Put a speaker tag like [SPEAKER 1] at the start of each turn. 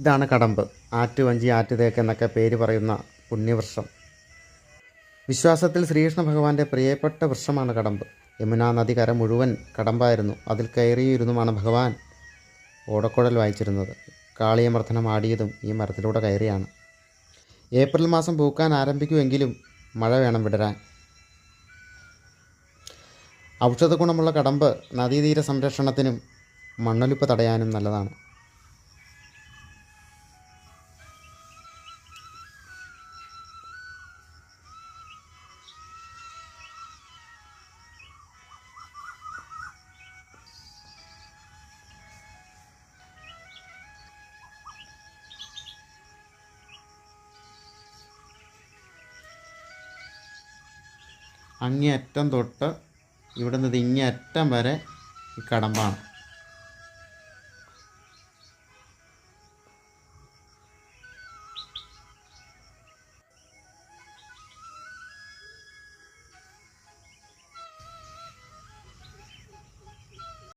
[SPEAKER 1] ഇതാണ് കടമ്പ്. ആറ്റുവഞ്ചി ആറ്റുതേക്ക് എന്നൊക്കെ പേര് പറയുന്ന പുണ്യവൃക്ഷം. വിശ്വാസത്തിൽ ശ്രീകൃഷ്ണ ഭഗവാന്റെ പ്രിയപ്പെട്ട വൃക്ഷമാണ് കടമ്പ്. യമുനാ നദി കര മുഴുവൻ കടമ്പായിരുന്നു. അതിൽ കയറിയിരുന്നുമാണ് ഭഗവാൻ ഓടക്കുഴൽ വായിച്ചിരുന്നത്. കാളിയമർദ്ദനം ആടിയതും ഈ മരത്തിലൂടെ കയറിയാണ്. ഏപ്രിൽ മാസം പൂക്കാൻ ആരംഭിക്കുമെങ്കിലും മഴ വേണം വിടരാൻ. ഔഷധ ഗുണമുള്ള കടമ്പ് നദീതീര സംരക്ഷണത്തിനും മണ്ണൊലിപ്പ് തടയാനും നല്ലതാണ്. അങ്ങേയറ്റം തൊട്ട് ഇവിടുന്ന് ഇത് വരെ ഈ കടമ്പാണ്.